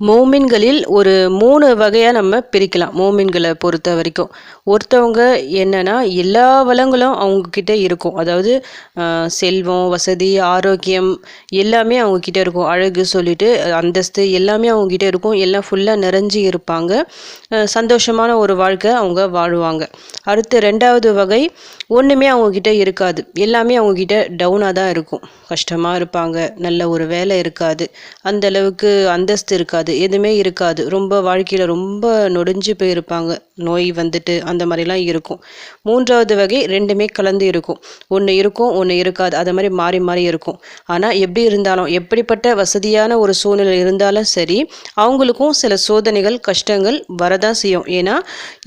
மோமின்களில் ஒரு மூணு வகையாக நம்ம பிரிக்கலாம் மோமின்களை பொறுத்த வரைக்கும். ஒருத்தவங்க என்னன்னா எல்லா வளங்களும் அவங்கக்கிட்ட இருக்கும். அதாவது செல்வம் வசதி ஆரோக்கியம் எல்லாமே அவங்கக்கிட்ட இருக்கும். அழகு சொல்லிட்டு அந்தஸ்து எல்லாமே அவங்கக்கிட்ட இருக்கும். எல்லாம் ஃபுல்லாக நிறைஞ்சு இருப்பாங்க. சந்தோஷமான ஒரு வாழ்க்கை அவங்க வாழ்வாங்க. அடுத்து ரெண்டாவது வகை ஒன்றுமே அவங்கக்கிட்ட இருக்காது. எல்லாமே அவங்கக்கிட்ட டவுனாக தான் இருக்கும். கஷ்டமாக இருப்பாங்க. நல்ல ஒரு வேலை இருக்காது. அந்தளவுக்கு அந்தஸ்து இருக்காது. எதுவுமே இருக்காது. ரொம்ப வாழ்க்கையில் ரொம்ப நொடிஞ்சு போயிருப்பாங்க. நோய் வந்துட்டு அந்த மாதிரிலாம் இருக்கும். மூன்றாவது வகை ரெண்டுமே கலந்து இருக்கும். ஒன்று இருக்கும் ஒன்று இருக்காது. அது மாதிரி மாறி மாறி இருக்கும். ஆனால் எப்படி இருந்தாலும் எப்படிப்பட்ட வசதியான ஒரு சூழ்நிலை இருந்தாலும் சரி அவங்களுக்கும் சில சோதனைகள் கஷ்டங்கள் வரதான் செய்யும். ஏன்னா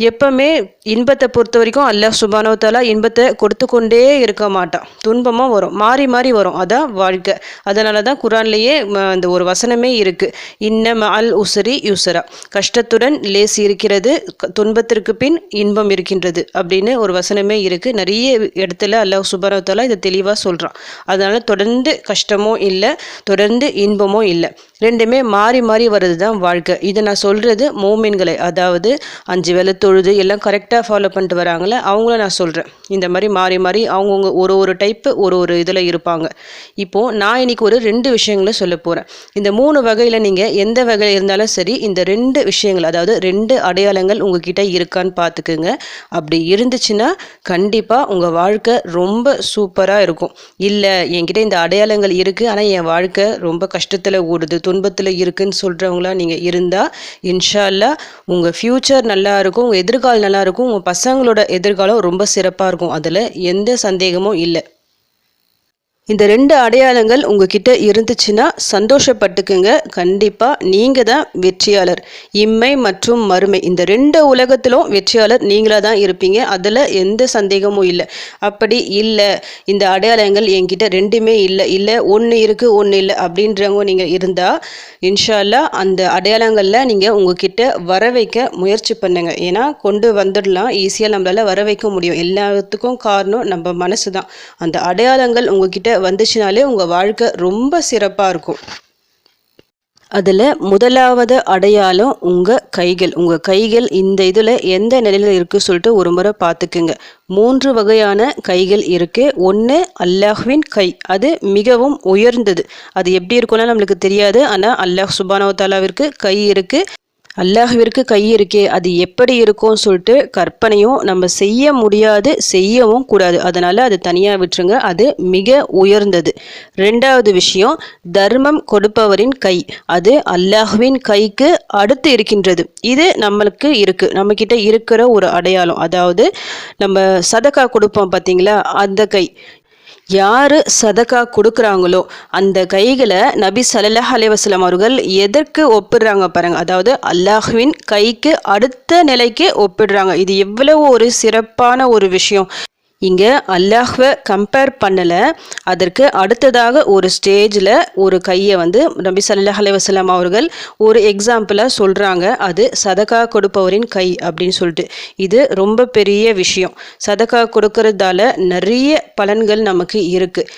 எப்பவுமே இன்பத்தை பொறுத்த வரைக்கும் அல்ல சுபானோ இன்பத்தை கொடுத்து கொண்டே இருக்க மாட்டான். துன்பமாக வரும். மாறி மாறி வரும். அதான் வாழ்க்கை. அதனால தான் குரான்லேயே அந்த ஒரு வசனமே இருக்குது இன்ன அல் உசரி யூசரா. கஷ்டத்துடன் லேஸ் இருக்கிறது க- துன்பத்திற்கு பின் இன்பம் இருக்கின்றது அப்படின்னு ஒரு வசனமே இருக்குது நிறைய இடத்துல அல்லாஹ் சுபானோ இதை தெளிவாக சொல்கிறான் அதனால் தொடர்ந்து கஷ்டமும் இல்லை தொடர்ந்து இன்பமோ இல்லை. ரெண்டுமே மாறி மாறி வர்றது தான் வாழ்க்கை. இதை நான் சொல்கிறது மோமின்களை அதாவது அஞ்சு வேலை தொழுது எல்லாம் கரெக்டாக ஃபாலோ பண்ணிட்டு வராங்களே அவங்கள நான் சொல்கிறேன் இந்த மாதிரி மாறி மாறி அவங்கவுங்க ஒரு ஒரு டைப்பு ஒரு ஒரு இதில் இருப்பாங்க. இப்போது நான் இன்னைக்கு ஒரு ரெண்டு விஷயங்களை சொல்ல போகிறேன் இந்த மூணு வகையில் நீங்கள் எந்த வகையில் இருந்தாலும் சரி இந்த ரெண்டு விஷயங்கள் அதாவது ரெண்டு அடையாளங்கள் உங்ககிட்ட இருக்கான்னு பார்த்துக்குங்க அப்படி இருந்துச்சுன்னா கண்டிப்பாக உங்கள் வாழ்க்கை ரொம்ப சூப்பராக இருக்கும். இல்லை என்கிட்ட இந்த அடையாளங்கள் இருக்குது ஆனால் என் வாழ்க்கை ரொம்ப கஷ்டத்தில் ஓடுது துன்பத்தில் இருக்குன்னு சொல்கிறவங்களா நீங்கள் இருந்தால் இன்ஷா உங்கள் ஃப்யூச்சர் நல்லா இருக்கும் உங்கள் எதிர்காலம் நல்லா இருக்கும் உங்கள் பசங்களோட எதிர்காலம் ரொம்ப சிறப்பாக இருக்கும். அதில் எந்த சந்தேகமும் இல்லை. இந்த ரெண்டு அடையாளங்கள் உங்ககிட்ட இருந்துச்சுன்னா சந்தோஷப்பட்டுக்குங்க. கண்டிப்பாக நீங்கள் தான் வெற்றியாளர். இம்மை மற்றும் மறுமை. இந்த ரெண்டு உலகத்திலும் வெற்றியாளர் நீங்களாக தான் இருப்பீங்க. அதில் எந்த சந்தேகமும் இல்லை. அப்படி இல்லை. இந்த அடையாளங்கள் என்கிட்ட ரெண்டுமே இல்லை. இல்லை ஒன்று இருக்குது ஒன்று இல்லை அப்படின்றவங்க நீங்கள் இருந்தால் இன்ஷால்லா அந்த அடையாளங்களில் நீங்கள் உங்ககிட்ட வர வைக்க முயற்சி பண்ணுங்கள் ஏன்னா கொண்டு வந்துடலாம். ஈஸியாக நம்மளால் வர வைக்க முடியும். எல்லாத்துக்கும் காரணம் நம்ம மனசு தான். அந்த அடையாளங்கள் உங்ககிட்ட வந்துச்சுனாலே உங்கள் வாழ்க்கை ரொம்ப சிறப்பாக இருக்கும். அதில் முதலாவது அடையாளம் உங்கள் கைகள். உங்கள் கைகள் இந்த இதில் எந்த நிலையில் இருக்குது சொல்லிட்டு ஒரு முறை பார்த்துக்குங்க. மூன்று வகையான கைகள் இருக்குது ஒன்று அல்லாஹ்வின் கை. அது மிகவும் உயர்ந்தது. அது எப்படி இருக்கும்னா நம்மளுக்கு தெரியாது. ஆனால் அல்லாஹ் சுபானோ தாலாவிற்கு கை இருக்குது அல்லாஹ்விற்கு கை இருக்கே அது எப்படி இருக்கும்னு சொல்லிட்டு கற்பனையும் நம்ம செய்ய முடியாது செய்யவும் கூடாது. அதனால் அது தனியாக விட்டுருங்க. அது மிக உயர்ந்தது. ரெண்டாவது விஷயம் தர்மம் கொடுப்பவரின் கை. அது அல்லாஹ்வின் கைக்கு அடுத்து இருக்கின்றது. இது நம்மளுக்கு இருக்குது நம்மக்கிட்ட இருக்கிற ஒரு அடையாளம். அதாவது நம்ம சதக்கா கொடுப்போம் பார்த்தீங்களா அந்த கை. யார் சதக்கா கொடுக்குறாங்களோ அந்த கைகளை நபி சல்லாஹ் அலைவாஸ்லாம் அவர்கள் எதற்கு ஒப்பிடுறாங்க பாருங்க. அதாவது அல்லாஹ்வின் கைக்கு அடுத்த நிலைக்கு ஒப்பிடுறாங்க. இது எவ்வளவு ஒரு சிறப்பான ஒரு விஷயம். இங்கே அல்லாஹ்வை கம்பேர் பண்ணலை. அதற்கு அடுத்ததாக ஒரு ஸ்டேஜில் ஒரு கையை வந்து நபி சல்லாஹ் அலைஹி அவர்கள் ஒரு எக்ஸாம்பிளாக சொல்கிறாங்க அது சதக்கா கொடுப்பவரின் கை அப்படின்னு சொல்லிட்டு. இது ரொம்ப பெரிய விஷயம். சதகா கொடுக்கறதால நிறைய பலன்கள் நமக்கு இருக்குது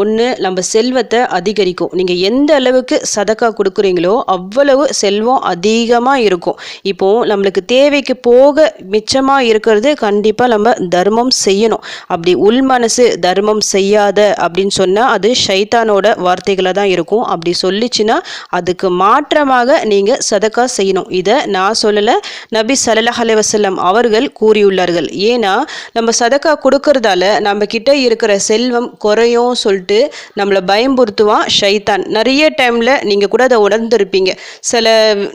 ஒன்று நம்ம செல்வத்தை அதிகரிக்கும். நீங்கள் எந்த அளவுக்கு சதக்கா கொடுக்குறீங்களோ அவ்வளவு செல்வம் அதிகமாக இருக்கும். இப்போது நம்மளுக்கு தேவைக்கு போக மிச்சமாக இருக்கிறது கண்டிப்பாக நம்ம தர்மம் செய்யணும். அப்படி உள் மனசு தர்மம் செய்யாத அப்படின்னு சொன்னால் அது ஷைத்தானோட வார்த்தைகளை தான் இருக்கும். அப்படி சொல்லிச்சுன்னா அதுக்கு மாற்றமாக நீங்கள் சதக்கா செய்யணும். இதை நான் சொல்லலை நபி ஸல்லல்லாஹு அலைஹி அவர்கள் கூறியுள்ளார்கள். ஏன்னா நம்ம சதக்கா கொடுக்கறதால நம்ம கிட்ட இருக்கிற செல்வம் குறையும் சொல்லிட்டு நம்மளை பயம்புறுத்துவான் ஷைத்தான். நிறைய டைமில் நீங்கள் கூட அதை உணர்ந்திருப்பீங்க. சில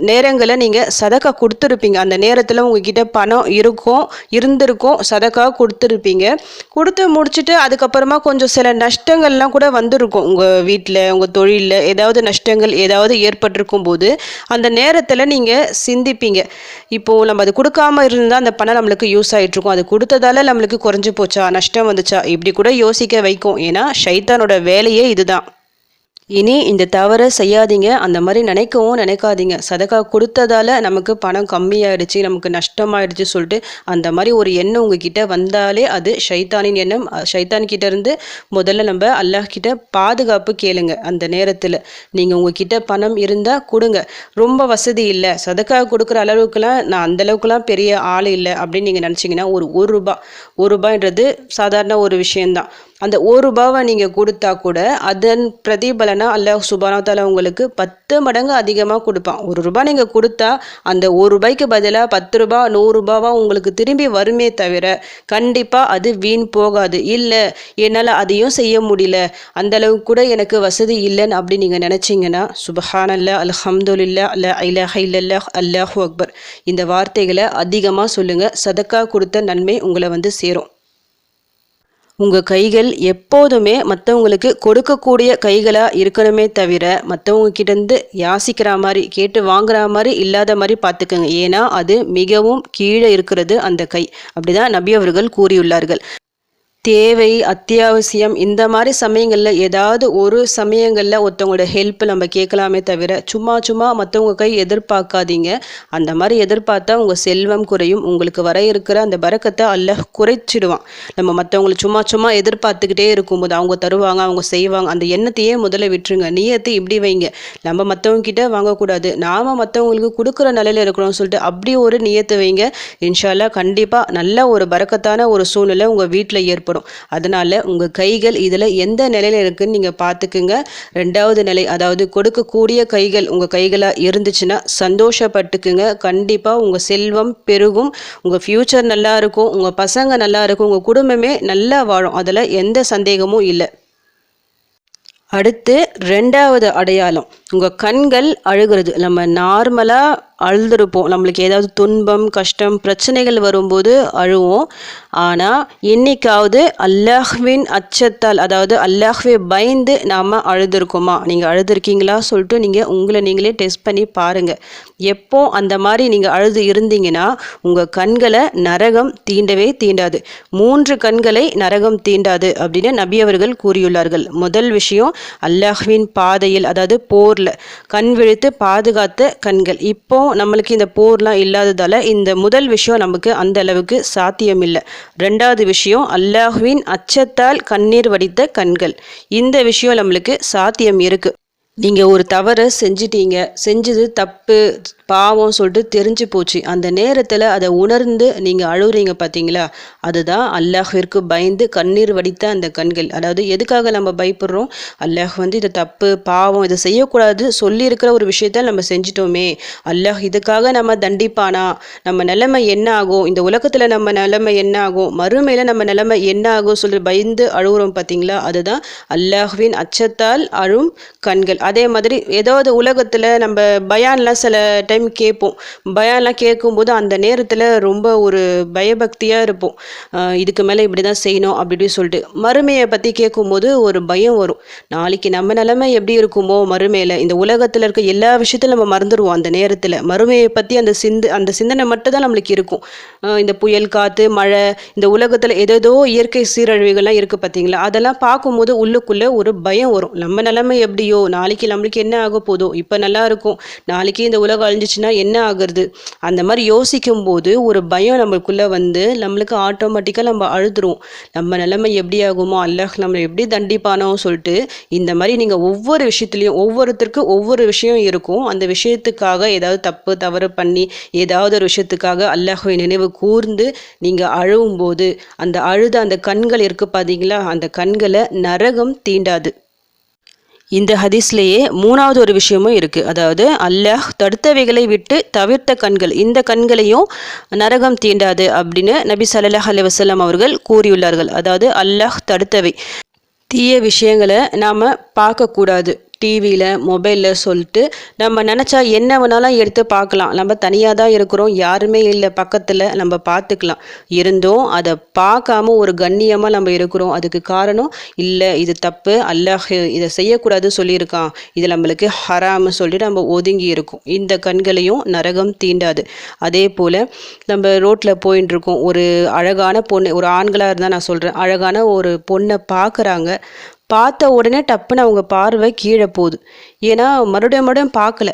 நேரங்களில் நீங்கள் சதக்கா கொடுத்துருப்பீங்க. அந்த நேரத்தில் உங்ககிட்ட பணம் இருக்கும் இருந்திருக்கும் சதக்கா கொடுத்துருப்பீங்க. கொடுப்பீங்க கொடுத்து முடிச்சுட்டு அதுக்கப்புறமா கொஞ்சம் சில நஷ்டங்கள்லாம் கூட வந்திருக்கும். உங்கள் வீட்டில் உங்கள் தொழிலில் ஏதாவது நஷ்டங்கள் ஏதாவது ஏற்பட்டிருக்கும் போது அந்த நேரத்தில் நீங்கள் சிந்திப்பீங்க. இப்போது நம்ம அது கொடுக்காம இருந்தால் அந்த பணம் நம்மளுக்கு யூஸ் ஆகிட்ருக்கும் அது கொடுத்ததால நம்மளுக்கு குறைஞ்சி போச்சா? நஷ்டம் வந்துச்சா? இப்படி கூட யோசிக்க வைக்கும். ஏன்னா ஷைத்தானோட வேலையே இதுதான். இனி இந்த தவறை செய்யாதீங்க. அந்த மாதிரி நினைக்கவும் நினைக்காதீங்க. சதக்கா கொடுத்ததால நமக்கு பணம் கம்மியாயிடுச்சு நமக்கு நஷ்டமாயிடுச்சு சொல்லிட்டு அந்த மாதிரி ஒரு எண்ணம் உங்ககிட்ட வந்தாலே அது ஷைத்தானின் எண்ணம். ஷைத்தான் கிட்ட இருந்து முதல்ல நம்ம அல்லாஹ் கிட்ட பாதுகாப்பு கேளுங்க அந்த நேரத்தில். நீங்கள் உங்ககிட்ட பணம் இருந்தால் கொடுங்க. ரொம்ப வசதி இல்லை. சதக்கா கொடுக்குற அளவுக்குலாம் நான் அந்த அளவுக்குலாம் பெரிய ஆள் இல்லை அப்படின்னு நீங்கள் நினச்சிங்கன்னா ஒரு ஒரு ரூபா ஒரு ரூபாய்ன்றது சாதாரண ஒரு விஷயந்தான் அந்த ஒரு ரூபாவை நீங்கள் கொடுத்தா கூட அதன் பிரதிபலனா அல்லாஹ் சுபானத்தால் உங்களுக்கு பத்து மடங்கு அதிகமாக கொடுப்பான். ஒரு ரூபாய் நீங்கள் கொடுத்தா அந்த ஒரு ரூபாய்க்கு பதிலாக பத்து ரூபா நூறுரூபாவா உங்களுக்கு திரும்பி வருமே தவிர கண்டிப்பாக அது வீண் போகாது. இல்லை என்னால் அதையும் செய்ய முடியல அந்த அளவுக்கு கூட எனக்கு வசதி இல்லைன்னு அப்படி நீங்கள் நினச்சிங்கன்னா சுபஹானல்லா அல்ஹம்துலில்லா அல்ல ஐலஹ இல்லல்லா அல்லாஹூ அக்பர். இந்த வார்த்தைகளை அதிகமாக சொல்லுங்கள் சதக்கா கொடுத்த நன்மை உங்களை வந்து சேரும். உங்கள் கைகள் எப்போதுமே மற்றவங்களுக்கு கொடுக்கக்கூடிய கைகளாக இருக்கணுமே தவிர மற்றவங்க கிட்டேருந்து யாசிக்கிற மாதிரி கேட்டு வாங்குற மாதிரி இல்லாத மாதிரி பார்த்துக்கோங்க ஏன்னா அது மிகவும் கீழே இருக்கிறது அந்த கை. அப்படிதான் நபி அவர்கள் கூறியுள்ளார்கள். தேவை அத்தியாவசியம் இந்த மாதிரி சமயங்களில் ஏதாவது ஒரு சமயங்களில் ஒருத்தவங்களோட ஹெல்ப் நம்ம கேட்கலாமே தவிர சும்மா சும்மா மற்றவங்க கை எதிர்பார்க்காதீங்க. அந்த மாதிரி எதிர்பார்த்தா உங்கள் செல்வம் குறையும். உங்களுக்கு வர இருக்கிற அந்த பறக்கத்தை அல்ல குறைச்சிடுவான். நம்ம மற்றவங்களை சும்மா சும்மா எதிர்பார்த்துக்கிட்டே இருக்கும்போது அவங்க தருவாங்க அவங்க செய்வாங்க. அந்த எண்ணத்தையே முதல்ல விட்டுருங்க. நீயத்தை இப்படி வைங்க. நம்ம மற்றவங்க கிட்ட வாங்கக்கூடாது. நாம் மற்றவங்களுக்கு கொடுக்குற நிலையில் இருக்கணும்னு சொல்லிட்டு அப்படி ஒரு நியத்தை வைங்க. இன்ஷால்லா கண்டிப்பாக நல்ல ஒரு பறக்கத்தான ஒரு சூழ்நிலை உங்கள் வீட்டில் ஏற்படும். ஏற்படும். அதனால் உங்கள் கைகள் இதில் எந்த நிலையில் இருக்குதுன்னு நீங்கள் பார்த்துக்குங்க ரெண்டாவது நிலை அதாவது கொடுக்கக்கூடிய கைகள் உங்கள் கைகளாக இருந்துச்சுன்னா சந்தோஷப்பட்டுக்குங்க. கண்டிப்பாக உங்கள் செல்வம் பெருகும். உங்கள் ஃப்யூச்சர் நல்லா இருக்கும். உங்கள் பசங்க நல்லா இருக்கும். உங்கள் குடும்பமே நல்லா வாழும். அதில் எந்த சந்தேகமும் இல்லை. அடுத்து ரெண்டாவது அடையாளம். உங்கள் கண்கள் அழுகிறது. நம்ம நார்மலாக அழுதுருப்போம். நம்மளுக்கு ஏதாவது துன்பம் கஷ்டம் பிரச்சனைகள் வரும்போது அழுவோம். ஆனால் இன்னைக்காவது அல்லாஹ்வின் அச்சத்தால் அதாவது அல்லாஹ்வே பயந்து நாம் அழுதுருக்கோமா? நீங்கள் அழுதுருக்கீங்களா சொல்லிட்டு நீங்கள் உங்களை நீங்களே டெஸ்ட் பண்ணி பாருங்கள் எப்போ அந்த மாதிரி நீங்கள் அழுது இருந்தீங்கன்னா உங்கள் கண்களை நரகம் தீண்டவே தீண்டாது. மூன்று கண்களை நரகம் தீண்டாது அப்படின்னு நபி அவர்கள் கூறியுள்ளார்கள். முதல் விஷயம் அல்லாஹ்வின் பாதையில் அதாவது போரில் கண் விழித்து பாதுகாத்த கண்கள். இப்போ நம்மளுக்கு இந்த போர்லாம் இல்லாததால் இந்த முதல் விஷயம் நமக்கு அந்த அளவுக்கு சாத்தியம் இல்லை ரெண்டாவது விஷயம் அல்லாஹ்வின் அச்சத்தால் கண்ணீர் வடித்த கண்கள். இந்த விஷயம் நம்மளுக்கு சாத்தியம் இருக்குது நீங்கள் ஒரு தவறை செஞ்சிட்டீங்க. செஞ்சது தப்பு பாவம் சொல்லிட்டு தெரிஞ்சு போச்சு. அந்த நேரத்தில் அதை உணர்ந்து நீங்கள் அழுகுறீங்க பார்த்தீங்களா அதுதான் அல்லாஹிற்கு பயந்து கண்ணீர் வடித்த அந்த கண்கள். அதாவது எதுக்காக நம்ம பயப்படுறோம்? அல்லாஹ் வந்து இதை தப்பு பாவம் இதை செய்யக்கூடாது சொல்லியிருக்கிற ஒரு விஷயத்த நம்ம செஞ்சிட்டோமே. அல்லாஹ் இதுக்காக நம்ம தண்டிப்பானா? நம்ம நிலைமை என்ன ஆகும்? இந்த உலகத்தில் நம்ம நிலைமை என்ன ஆகும்? மறுமையில் நம்ம நிலைமை என்ன ஆகும் சொல்லி பயந்து அழுகுறோம் பார்த்தீங்களா அதுதான் அல்லாஹ்வின் அச்சத்தால் அழும் கண்கள். அதே மாதிரி ஏதாவது உலகத்தில் நம்ம பயான்லாம் சில டைம் கேட்போம். பயான்லாம் கேட்கும்போது அந்த நேரத்தில் ரொம்ப ஒரு பயபக்தியாக இருப்போம். இதுக்கு மேலே இப்படி தான் செய்யணும் அப்படின்னு சொல்லிட்டு. மறுமையை பற்றி கேட்கும்போது ஒரு பயம் வரும். நாளைக்கு நம்ம நிலைமை எப்படி இருக்குமோ மறுமையில். இந்த உலகத்தில் இருக்க எல்லா விஷயத்தையும் நம்ம மறந்துடுவோம் அந்த நேரத்தில். மறுமையை பற்றி அந்த சிந்து அந்த சிந்தனை மட்டும் தான் நம்மளுக்கு இருக்கும். இந்த புயல் காற்று மழை இந்த உலகத்தில் ஏதேதோ இயற்கை சீரழிவுகள்லாம் இருக்குது பார்த்தீங்களா அதெல்லாம் பார்க்கும்போது உள்ளுக்குள்ளே ஒரு பயம் வரும். நம்ம நிலைமை எப்படியோ நாளைக்கு நாளைக்கு நம்மளுக்கு என்ன ஆக போதோ இப்போ நல்லா இருக்கும். நாளைக்கு இந்த உலகம் அழிஞ்சிச்சுன்னா என்ன ஆகுறது? அந்த மாதிரி யோசிக்கும் போது ஒரு பயம் நம்மளுக்குள்ளே வந்து நம்மளுக்கு ஆட்டோமேட்டிக்காக நம்ம அழுதுரும். நம்ம நிலைமை எப்படி ஆகுமோ அல்லாஹ் நம்மளை எப்படி தண்டிப்பானோ சொல்லிட்டு இந்த மாதிரி நீங்கள் ஒவ்வொரு விஷயத்துலையும் ஒவ்வொருத்தருக்கும் ஒவ்வொரு விஷயம் இருக்கும். அந்த விஷயத்துக்காக ஏதாவது தப்பு தவறு பண்ணி ஏதாவது ஒரு விஷயத்துக்காக அல்லாஹுவை நினைவு கூர்ந்து நீங்கள் அழுவும் போது அந்த அழுத அந்த கண்கள் இருக்குது பார்த்தீங்களா அந்த கண்களை நரகம் தீண்டாது. இந்த ஹதீஸ்லேயே மூணாவது ஒரு விஷயமும் இருக்குது அதாவது அல்லாஹ் தடுத்தவைகளை விட்டு தவிர்த்த கண்கள் இந்த கண்களையும் நரகம் தீண்டாது அப்படின்னு நபி சல்லாஹ் அலி வசல்லாம் அவர்கள் கூறியுள்ளார்கள். அதாவது அல்லாஹ் தடுத்தவை. தீய விஷயங்களை நாம் பார்க்கக்கூடாது. டிவியில் மொபைலில் சொல்லிட்டு நம்ம நினச்சா என்ன வேணாலும் எடுத்து பார்க்கலாம். நம்ம தனியாக தான் இருக்கிறோம் யாருமே இல்லை பக்கத்தில் நம்ம பார்த்துக்கலாம். இருந்தும் அதை பார்க்காம ஒரு கண்ணியமாக நம்ம இருக்கிறோம். அதுக்கு காரணம் இல்லை இது தப்பு அல்லாஹ் இதை செய்யக்கூடாது சொல்லியிருக்கான். இது நம்மளுக்கு ஹராம்னு சொல்லிட்டு நம்ம ஒதுங்கி இருக்கோம். இந்த கண்களையும் நரகம் தீண்டாது. அதே போல் நம்ம ரோட்டில் போயின்னு இருக்கோம். ஒரு அழகான பொண்ணு ஒரு ஆண்களாக இருந்தால் நான் சொல்கிறேன் அழகான ஒரு பொண்ணை பார்க்குறாங்க. பார்த்த உடனே டப்புன்னு அவங்க பார்வை கீழே போகுது. ஏன்னா மறுபடியும் மறுபடியும் பார்க்கல.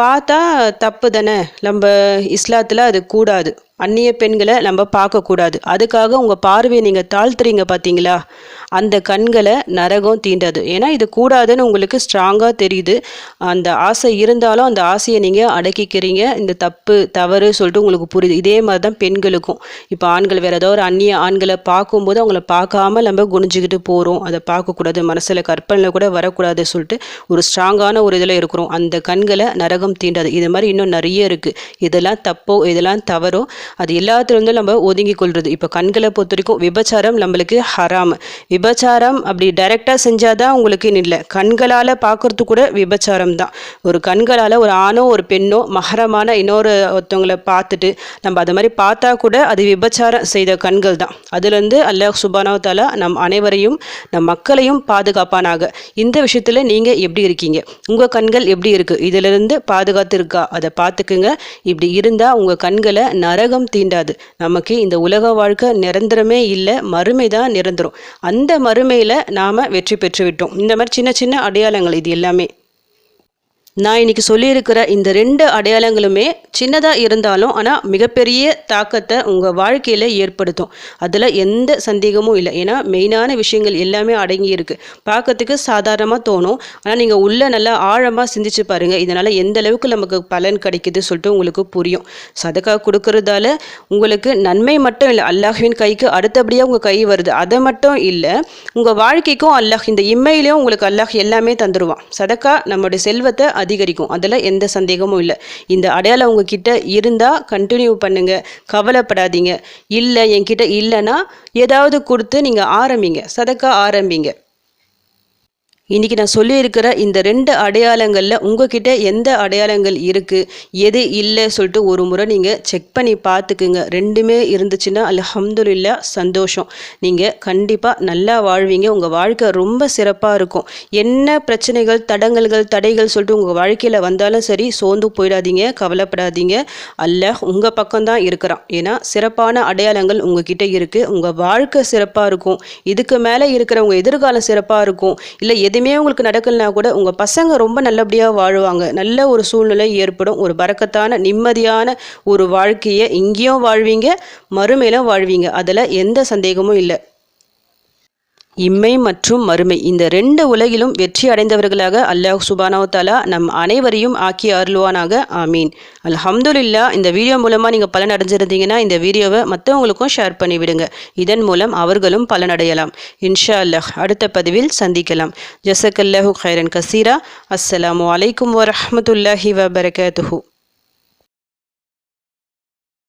பார்த்தா தப்பு தானே. நம்ம இஸ்லாத்தில் அது கூடாது. அந்நிய பெண்களை நம்ம பார்க்கக்கூடாது. அதுக்காக உங்கள் பார்வையை நீங்கள் தாழ்த்துறீங்க பார்த்தீங்களா அந்த கண்களை நரகம் தீண்டாது. ஏன்னா இது கூடாதுன்னு உங்களுக்கு ஸ்ட்ராங்காக தெரியுது. அந்த ஆசை இருந்தாலும் அந்த ஆசையை நீங்கள் அடக்கிக்கிறீங்க. இந்த தப்பு தவறு சொல்லிட்டு உங்களுக்கு புரியுது. இதே மாதிரி தான் பெண்களுக்கும். இப்போ ஆண்கள் வேறு ஏதோ ஒரு அந்நிய ஆண்களை பார்க்கும்போது அவங்கள பார்க்காம நம்ம குனிஞ்சிக்கிட்டு போகிறோம் அதை பார்க்கக்கூடாது. மனசில் கற்பனையில் கூட வரக்கூடாது சொல்லிட்டு ஒரு ஸ்ட்ராங்கான ஒரு இதில் இருக்கிறோம். அந்த கண்களை நரகம் தீண்டாது. இது மாதிரி இன்னும் நிறைய இருக்குது இதெல்லாம் தப்போ இதெல்லாம் தவறோ அது எல்லாத்துலேருந்தும் நம்ம ஒதுங்கி கொள்வது இப்போ கண்களை பொறுத்த வரைக்கும் விபச்சாரம் நம்மளுக்கு ஹராம். விபச்சாரம் அப்படி டைரெக்டாக செஞ்சால் தான் உங்களுக்கு இல்லை. கண்களால் பார்க்குறது கூட விபச்சாரம் தான். ஒரு கண்களால் ஒரு ஆணோ ஒரு பெண்ணோ மகரமான இன்னொரு ஒருத்தவங்களை பார்த்துட்டு நம்ம அதை மாதிரி பார்த்தா கூட அது விபச்சாரம் செய்த கண்கள் தான். அதுலேருந்து அல்லாஹ் சுபானோ தாலா நம் அனைவரையும் நம் மக்களையும் பாதுகாப்பானாக. இந்த விஷயத்தில் நீங்கள் எப்படி இருக்கீங்க? உங்கள் கண்கள் எப்படி இருக்குது இதிலிருந்து பாதுகாத்து இருக்கா? அதை பார்த்துக்குங்க. இப்படி இருந்தால் உங்கள் கண்களை நரக உலகம் தீண்டாது. நமக்கு இந்த உலக வாழ்க்கை நிரந்தரமே இல்லை மறுமை தான் நிரந்தரம். அந்த மறுமையில் நாம் வெற்றி பெற்று விட்டோம். இந்த மாதிரி சின்ன சின்ன அடையாளங்கள் இது எல்லாமே. நான் இன்னைக்கு சொல்லியிருக்கிற இந்த ரெண்டு அடையாளங்களுமே சின்னதாக இருந்தாலும் ஆனால் மிகப்பெரிய தாக்கத்தை உங்கள் வாழ்க்கையில் ஏற்படுத்தும். அதில் எந்த சந்தேகமும் இல்லை. ஏன்னா மெயினான விஷயங்கள் எல்லாமே அடங்கி இருக்குது பார்க்கறதுக்கு சாதாரணமாக தோணும். ஆனால் நீங்கள் உள்ளே நல்லா ஆழமாக சிந்திச்சு பாருங்கள் இதனால் எந்த அளவுக்கு நமக்கு பலன் கிடைக்குது சொல்லிட்டு உங்களுக்கு புரியும். சதக்கா கொடுக்கறதால உங்களுக்கு நன்மை மட்டும் இல்லை. அல்லாஹுவின் கைக்கு அடுத்தபடியாக உங்கள் கை வருது. அதை மட்டும் இல்லை உங்கள் வாழ்க்கைக்கும் அல்லாஹ் இந்த இம்மையிலையும் உங்களுக்கு அல்லாஹ் எல்லாமே தந்துடுவான் சதக்கா நம்மளுடைய செல்வத்தை அதிகரிக்கும். அதில் எந்த சந்தேகமும் இல்லை. இந்த அடையாளம் உங்ககிட்ட இருந்தால் கண்டினியூ பண்ணுங்கள் கவலைப்படாதீங்க. இல்லை என்கிட்ட இல்லைன்னா ஏதாவது கொடுத்து நீங்கள் ஆரம்பிங்க. சதக்கா ஆரம்பிங்க. இன்றைக்கி நான் சொல்லியிருக்கிற இந்த ரெண்டு அடையாளங்களில் உங்ககிட்ட எந்த அடையாளங்கள் இருக்குது எது இல்லை சொல்லிட்டு ஒரு முறை நீங்கள் செக் பண்ணி பார்த்துக்குங்க. ரெண்டுமே இருந்துச்சுன்னா அலஹம்துல்லா சந்தோஷம். நீங்கள் கண்டிப்பாக நல்லா வாழ்வீங்க. உங்கள் வாழ்க்கை ரொம்ப சிறப்பாக இருக்கும். என்ன பிரச்சனைகள் தடங்கல்கள் தடைகள் சொல்லிட்டு உங்கள் வாழ்க்கையில் வந்தாலும் சரி சோர்ந்து போயிடாதீங்க கவலைப்படாதீங்க. அல்ல உங்கள் பக்கம்தான் இருக்கிறான். ஏன்னா சிறப்பான அடையாளங்கள் உங்ககிட்ட இருக்குது உங்கள் வாழ்க்கை சிறப்பாக இருக்கும். இதுக்கு மேலே இருக்கிற உங்கள் எதிர்காலம் சிறப்பாக இருக்கும். இல்லை எதுவுமே உங்களுக்கு நடக்கலனா கூட உங்கள் பசங்க ரொம்ப நல்லபடியாக வாழ்வாங்க. நல்ல ஒரு சூழ்நிலை ஏற்படும். ஒரு பறக்கத்தான நிம்மதியான ஒரு வாழ்க்கையை இங்கேயும் வாழ்வீங்க மறுமையிலும் வாழ்வீங்க. அதில் எந்த சந்தேகமும் இல்லை. இம்மை மற்றும் மறுமை. இந்த ரெண்டு உலகிலும் வெற்றி அடைந்தவர்களாக அல்லாஹ் சுபானாவத்தாலா நம் அனைவரையும் ஆக்கி அருள்வானாக. ஆமீன். அல்ஹம்துலில்லா இந்த வீடியோ மூலமாக நீங்கள் பலன் அடைஞ்சிருந்தீங்கன்னா இந்த வீடியோவை மற்றவங்களுக்கும் ஷேர் பண்ணிவிடுங்க இதன் மூலம் அவர்களும் பலனடையலாம் இன்ஷா அல்லாஹ் அடுத்த பதிவில் சந்திக்கலாம். ஜசக்கல்லாஹு ஹைரன் கசீரா. அஸ்ஸலாம் அலைக்கும் வரமத்துல்லாஹி வபரகாத்துஹூ.